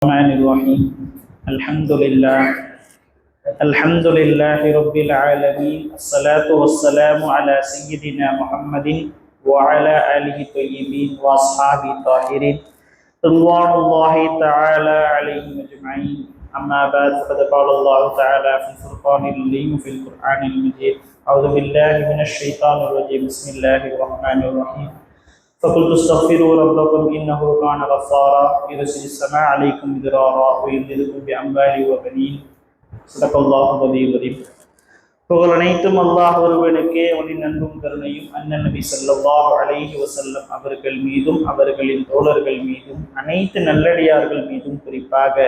الرحمن الرحيم. الحمد لله. الحمد لله رب العالمين. الصلاة والسلام على سيدنا محمد وعلى آله الطيبين وأصحابه الطاهرين. رضوان الله تعالى عليهم أجمعين. أما بعد فقد قال الله تعالى في الفرقان العليم في القرآن المجيد. أعوذ بالله من الشيطان الرجيم. بسم الله الرحمن الرحيم. فقلت استغفروا ربكم انه كان غفارا يرسل السماء عليكم مدرارا ويمددكم باموال وبنين صدق الله العظيم العظيم புகழ் அனைத்தும் அல்லாஹ் ஒருவனுக்கே அவனின் அன்பும் கருணையும் அண்ணன் நபி ஸல்லல்லாஹு அலைஹி வஸல்லம் அவர்கள் மீதும் அவர்களின் தோழர்கள் மீதும் அனைத்து நல்லடியார்கள் மீதும் குறிப்பாக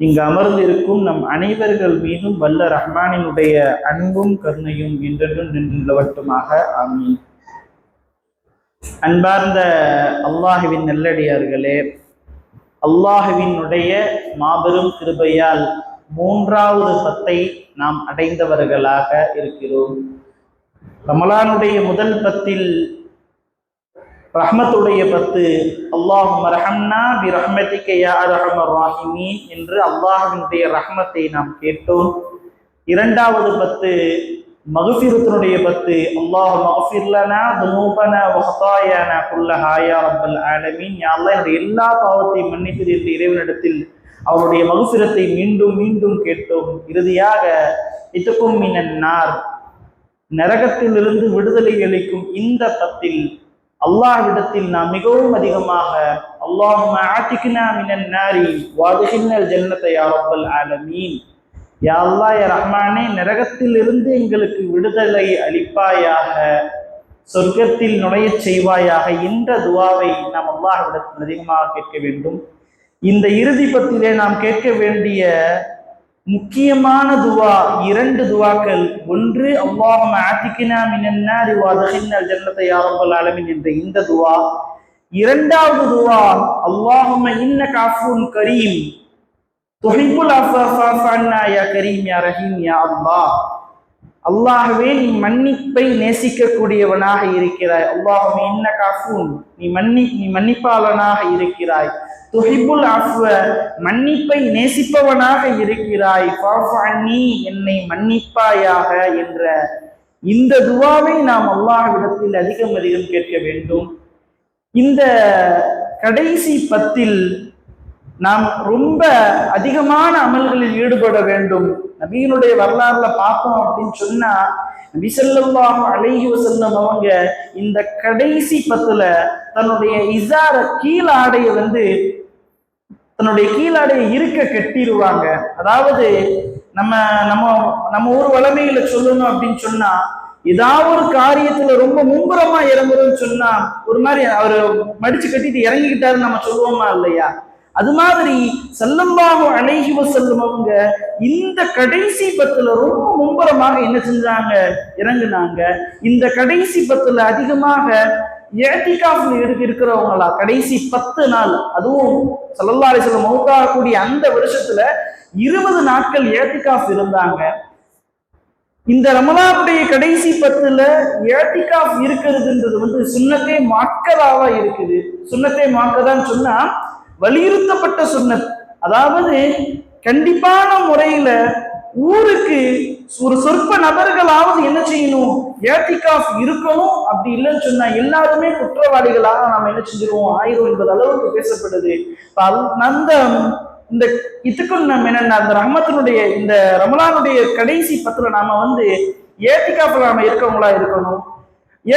இங்கு அமர்ந்திருக்கும் நம் அனைவர்கள் மீதும் வல்ல ரஹ்மானினுடைய அன்பும் கருணையும் என்றென்றும் நின்று நிலவட்டுமாக ஆமீன் அன்பார்ந்த அல்லாஹுவின் நல்லடியார்களே அல்லாஹுவினுடைய மாபெரும் கிருபையால் மூன்றாவது பத்தை நாம் அடைந்தவர்களாக இருக்கிறோம். ரமலானுடைய முதல் பத்தில் ரஹ்மத்துடைய பத்து அல்லாஹும் ரஹம்னா பி ரஹ்மதிக்க யா ரஹமர் ராஹிமீன் என்று அல்லாஹுவினுடைய ரஹ்மத்தை நாம் கேட்டோம். இரண்டாவது பத்து மகஃபிரத்தினுடைய பத்து அல்லாஹ் மகஃபிர்லனா துனூபனா வஹதாயானா குல்லஹா யா ரப்பல் ஆலமீன். யா அல்லாஹ் என்னுடைய எல்லா பாவத்தையும் மன்னித்து என்று இறைவனிடத்தில் அவருடைய மகஃபிரத்தை மீண்டும் மீண்டும் கேட்டோம். இறுதியாக இத்துக்கும் மினன் நார். நரகத்திலிருந்து விடுதலை அளிக்கும் இந்த பத்தில் அல்லாஹ்விடத்தில் நாம் மிகவும் அதிகமாக அல்லாஹும ஆட்டிக்கினா மினன் நாரி வாதுகின்னல் ஜன்னத்தை யா ரப்பல் ஆலமீன். யாழ்லா அல்லா ரஹ்மானே நரகத்திலிருந்து எங்களுக்கு விடுதலை அளிப்பாயாக சொர்க்கத்தில் நுழையச் செய்வாயாக என்ற துவாவை நாம் அல்லாஹ்விடத்தில் அதிகமாக கேட்க வேண்டும். இந்த இறுதி பத்திலே நாம் கேட்க வேண்டிய முக்கியமான துவா இரண்டு துவாக்கள். ஒன்று அல்லாஹம் ஆத்திக்கினா மினன்னாரி வாதகின்னல் ஜன்னத்தை யா ரப்பல் என்ற இந்த துவா. இரண்டாவது துவா அல்லாஹும்ம இன்ன காஃபூன் கரீம் துஹிப்புல் அஃபா யா கரீம் யா ரஹீம் யா அல்லாஹ் அல்லாஹ்வே நீ மன்னிப்பை நேசிக்கக்கூடியவனாக இருக்கிறாய். அல்லாஹும் என்ன காஃபூன் நீ மன்னி நீ மன்னிப்பாளனாக இருக்கிறாய். துஹிபுல் அஃவ மன்னிப்பை நேசிப்பவனாக இருக்கிறாய். நீ என்னை மன்னிப்பாயாக என்ற இந்த துவாவை நாம் அல்லாஹ்விடத்தில் அதிகம் அதிகம் கேட்க வேண்டும். இந்த கடைசி பத்தில் நாம் ரொம்ப அதிகமான அமல்களில் ஈடுபட வேண்டும். நபியினுடைய வரலாறுல பார்த்தோம் அப்படின்னு சொன்னா நபி அழகி வசல்லம் அவங்க இந்த கடைசி பத்துல தன்னுடைய இசார கீழாடைய வந்து தன்னுடைய கீழாடைய இருக்க கட்டிடுவாங்க அதாவது நம்ம நம்ம நம்ம ஊர் வளமையில சொல்லணும் அப்படின்னு சொன்னா ஏதாவது ஒரு காரியத்துல ரொம்ப மும்புறமா இறங்குறோம்னு சொன்னா ஒரு மாதிரி அவர் மடிச்சு கட்டிட்டு இறங்கிக்கிட்டாருன்னு நம்ம சொல்லுவோமா இல்லையா? அது மாதிரி செல்லம்பாக அழகிவ செல்லும் அவங்க இந்த கடைசி பத்துல ரொம்ப மும்பரமாக என்ன செஞ்சாங்க? இறங்குனாங்க. இந்த கடைசி பத்துல அதிகமாக ஏத்திகாஃப்ல இருக்கு இருக்கிறவங்களா? கடைசி பத்து நாள். அதுவும் செல்லல்லாரி செல்லம் மௌத்தாகக்கூடிய அந்த வருஷத்துல இருபது நாட்கள் ஏட்டிகாஃப் இருந்தாங்க. இந்த ரமலாவுடைய கடைசி பத்துல ஏட்டிகாஃப் இருக்கிறதுன்றது வந்து சுண்ணத்தே மாக்கதாவா இருக்குது. சுண்ணத்தை மாக்கதான்னு சொன்னா வலியுறுத்தப்பட்ட சுண்ணத். அதாவது கண்டிப்பான முறையில ஊருக்கு ஒரு சொற்ப நபர்களாவது என்ன செய்யணும்? ஏத்திகாஃப் இருக்கணும். அப்படி இல்லைன்னு சொன்னா எல்லாருமே குற்றவாளிகளாக நாம் என்ன செஞ்சிருவோம்? ஆயிரம் என்பது அளவுக்கு பேசப்படுது. அந்த இந்த இதுக்கும் நம்ம என்னென்ன அந்த ரஹமத்தினுடைய இந்த ரமலானுடைய கடைசி பத்துல நாம வந்து ஏத்திகாஃப்ல நாம இருக்கவங்களா இருக்கணும்.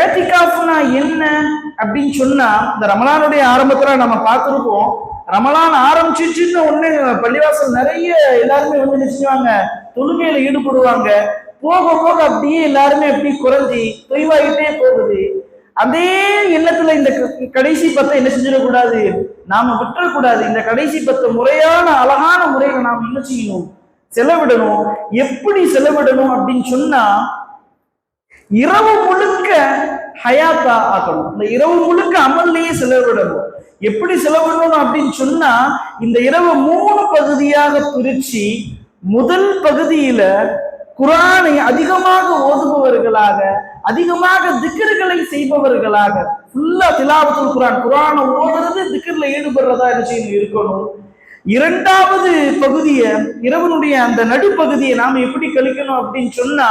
ஏத்திகாஃப்னா என்ன அப்படின்னு சொன்னா இந்த ரமலானுடைய ஆரம்பத்துல நம்ம பார்த்துருப்போம். ரமலான் ஆரம்பிச்சிச்சுன்னு ஒண்ணு பள்ளிவாசல் நிறைய எல்லாருமே வந்து நிச்சயவாங்க தொழுகையில ஈடுபடுவாங்க. போக போக அப்படியே எல்லாருமே அப்படியே குறைஞ்சி தொய்வாகிட்டே போகுது. அதே எண்ணத்துல இந்த கடைசி பத்தை என்ன செஞ்சிடக்கூடாது? நாம விட்டுறக்கூடாது. இந்த கடைசி பத்தை முறையான அழகான முறையில நாம் என்ன செய்யணும்? செலவிடணும். எப்படி செலவிடணும் அப்படின்னு சொன்னா இரவு முழுக்க ஹயாத்தா ஆக்கணும் இந்த இரவு முழுக்க அமல்லையே செலவிடணும். எப்படி செலவிடணும் அப்படின்னு சொன்னா இந்த இரவு மூணு பகுதியாக பிரிச்சு முதல் பகுதியில குரானை அதிகமாக ஓதுபவர்களாக அதிகமாக திக்கர்களை செய்பவர்களாக ஃபுல்லா திலாவத்துல் குரான் குரானை ஓதுறது திக்கர்ல ஈடுபடுறதா என்ன செய்யணும் இருக்கணும். இரண்டாவது பகுதியை இரவனுடைய அந்த நடுப்பகுதியை நாம எப்படி கழிக்கணும் அப்படின்னு சொன்னா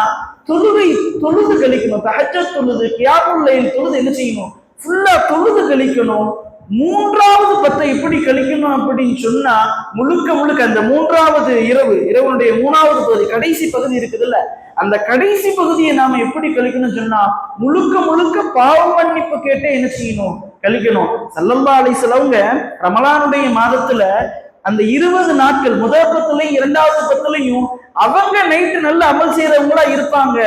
தொழுகை தொழுது கழிக்கணும். தகச்ச தொழுது கியாபுல்லையில் தொழுது என்ன செய்யணும்? ஃபுல்லா தொழுது கழிக்கணும். மூன்றாவது பத்தை எப்படி கழிக்கணும் அப்படின்னு சொன்னா முழுக்க முழுக்க அந்த மூன்றாவது இரவு இரவனுடைய மூணாவது பகுதி கடைசி பகுதி இருக்குதுல்ல அந்த கடைசி பகுதியை நாம எப்படி கழிக்கணும் சொன்னா முழுக்க முழுக்க பாவ மன்னிப்பு கேட்டே என்ன செய்யணும்? கழிக்கணும். சல்லல்லா அலிசலவங்க ரமலானுடைய மாதத்துல அந்த இருபது நாட்கள் முதல் பத்துலையும் இரண்டாவது பத்துலையும் அவங்க நைட்டு நல்ல அமல் செய்யறவங்களா இருப்பாங்க.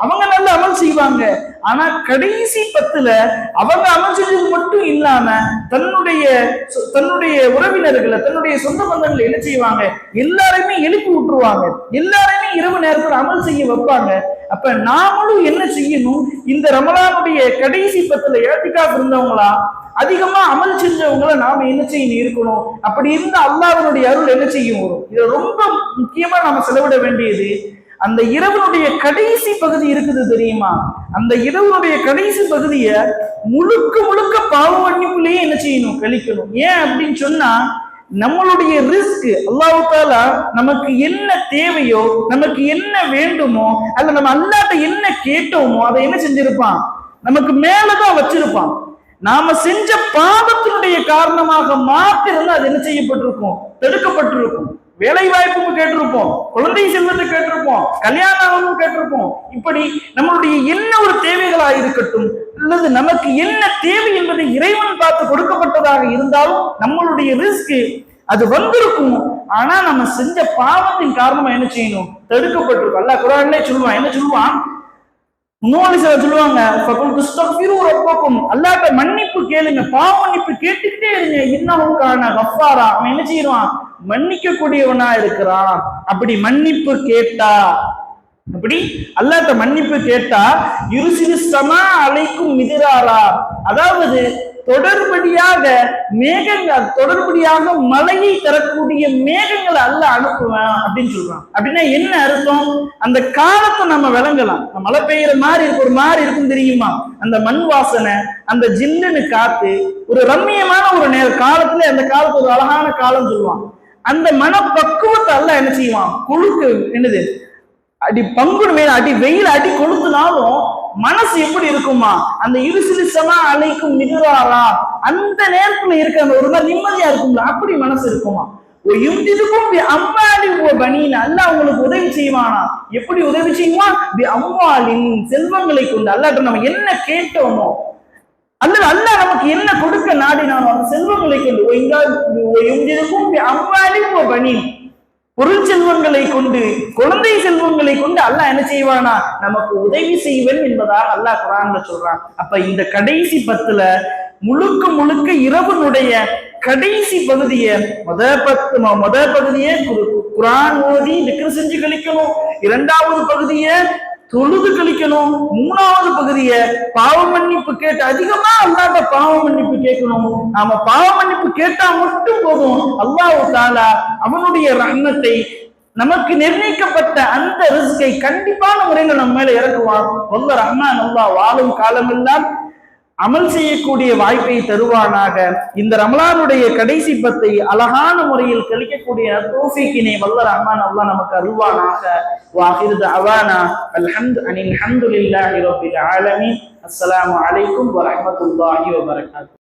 அவங்க நல்ல அமல் செய்வாங்க. ஆனா கடைசி பத்துல அவங்க அமல் செஞ்சது மட்டும் இல்லாம தன்னுடைய சொ- தன்னுடைய உறவினர்களை தன்னுடைய சொந்த பந்தங்களை என்ன செய்வாங்க? எல்லாரையுமே எழுப்பி விட்டுருவாங்க. எல்லாரையுமே இரவு நேரத்தில் அமல் செய்ய வைப்பாங்க. அப்ப நாமளும் என்ன செய்யணும்? இந்த ரமலானுடைய கடைசி பத்துல ஏத்திக்காப் இருந்தவங்களா அதிகமா அமல் செஞ்சவங்கள நாம என்ன செய்யணும்? இருக்கணும். அப்படி இருந்தால் அல்லாஹனுடைய அருள் என்ன செய்யும்? வரும். இதை ரொம்ப முக்கியமா நாம செலவிட வேண்டியது அந்த இரவனுடைய கடைசி பகுதி இருக்குது தெரியுமா? அந்த இரவனுடைய கடைசி பகுதியை முழுக்க முழுக்க பாவ மன்னிப்புலயே என்ன செய்யணும்? கழிக்கணும். ஏன் அப்படின்னு சொன்னா நம்மளுடைய ரிஸ்க் அல்லாஹ் தாலா நமக்கு என்ன தேவையோ நமக்கு என்ன வேண்டுமோ அல்ல நம்ம அல்லாட்ட என்ன கேட்டோமோ அதை என்ன செஞ்சிருப்பான்? நமக்கு மேலதான் வச்சிருப்பான். நாம செஞ்ச பாவத்தினுடைய காரணமாக மாத்திரம் அது என்ன செய்யப்பட்டிருக்கும்? தடுக்கப்பட்டிருக்கும். வேலை வாய்ப்பும் கேட்டிருப்போம். குழந்தை செல்வத்தை கேட்டிருப்போம். கல்யாணமும் கேட்டிருப்போம். இப்படி நம்மளுடைய என்ன ஒரு தேவைகளா இருக்கட்டும் அல்லது நமக்கு என்ன தேவை என்பதை இறைவன் பார்த்து கொடுக்கப்பட்டதாக இருந்தாலும் நம்மளுடைய ரிஸ்க் அது வந்திருக்கும். ஆனா நம்ம செஞ்ச பாவத்தின் காரணமா என்ன செய்யணும்? தடுக்கப்பட்டிருக்கும். அல்ல குரானே சொல்லுவான். என்ன சொல்லுவான்? முன்னோடி சில சொல்லுவாங்க "ஃபகுல் ரப்பக்கும்." அல்லாட்ட மன்னிப்பு கேளுங்க பாவ மன்னிப்பு கேட்டுக்கிட்டே இருங்க. இன்னமுக்கான கஃபாரா. அவன் என்ன செய்யறான் மன்னிக்க கூடியவனா இருக்கிறான். அப்படி மன்னிப்பு கேட்டா அப்படி அல்லாஹ்ட்ட மன்னிப்பு கேட்டா இருசிறு சமா அலைக்கும் மிதிராரா. அதாவது தொடர்படியாக மேகங்கள் தொடர்படியாக மழையை தரக்கூடிய மேகங்களை அல்ல அனுப்புவேன் அப்படின்னு சொல்றான். அப்படின்னா என்ன அர்த்தம்? அந்த காலத்தை நம்ம விளங்கலாம். மழை பெய்யுற மாதிரி இருக்கு ஒரு மாதிரி இருக்கும் தெரியுமா? அந்த மண் வாசனை அந்த ஜில்லுன்னு காத்து ஒரு ரம்மியமான ஒரு நேர காலத்துல அந்த காலத்து ஒரு அழகான காலம் சொல்லுவான். அந்த மன பக்குவத்தை அல்ல என்ன செய்வான்? கொழுக்கு என்னது? அடி பங்குடு மேல அடி வெயில் அடி கொளுத்துனாலும் மனசு எப்படி இருக்குமா அந்த இருசிலிசமா அழைக்கும் மிகுறாரா அந்த நேரத்துல இருக்க அந்த ஒரு மாதிரி நிம்மதியா இருக்கும்ல அப்படி மனசு இருக்குமா? ஓ யும்திதுக்கும் பி அம்மாலி ஓ உதவி செய்வானா? எப்படி உதவி செய்வான் அம்மாளின் செல்வங்களை கொண்டு. அல்லாட்ட நம்ம என்ன கேட்டோமோ? அல்லது அல்ல நமக்கு என்ன கொடுக்க நாடினானோ அந்த செல்வங்களை கொண்டு ஓ இங்க ஓ பொருள் செல்வங்களை கொண்டு குழந்தை செல்வங்களை கொண்டு அல்லாஹ் என்ன செய்வானா? நமக்கு உதவி செய்வன் என்பதாக அல்லாஹ் குரான்ல சொல்றான். அப்ப இந்த கடைசி பத்துல முழுக்க முழுக்க இரவனுடைய கடைசி பகுதியை மொத பத்து மொத முத பகுதியை குரு- குரான் ஓதி திக்ரு செஞ்சு கழிக்கணும். இரண்டாவது பகுதியை தொழுது கழிக்கணும். மூணாவது பகுதியை பாவ மன்னிப்பு கேட்டு அதிகமா அல்லாட்ட பாவ மன்னிப்பு கேட்கணும். நாம பாவ மன்னிப்பு கேட்டா மட்டும் போதும். அல்லாஹ் தாலா அவனுடைய ரன்னத்தை நமக்கு நிர்ணயிக்கப்பட்ட அந்த ரிஸ்கை கண்டிப்பான முறையில் நம்ம மேல இறக்குவான். ரொம்ப ரஹ்மான் அல்லாஹ் வாழும் காலமெல்லாம் அமல் செய்யக்கூடிய வாய்ப்பை தருவானாக. இந்த ரமலானுடைய கடைசி பத்தை அழகான முறையில் கழிக்கக்கூடிய தோஃபிக்கினை வல்ல ரஹ்மான் அல்லா நமக்கு அருள்வானாக. வாஹிர் அவானா அல்ஹம்து அனில் ஹந்துலில்லாஹி ரப்பில் ஆலமீன். அஸ்ஸலாமு அலைக்கும் வரஹ்மத்துல்லாஹி வபரகாத்துஹு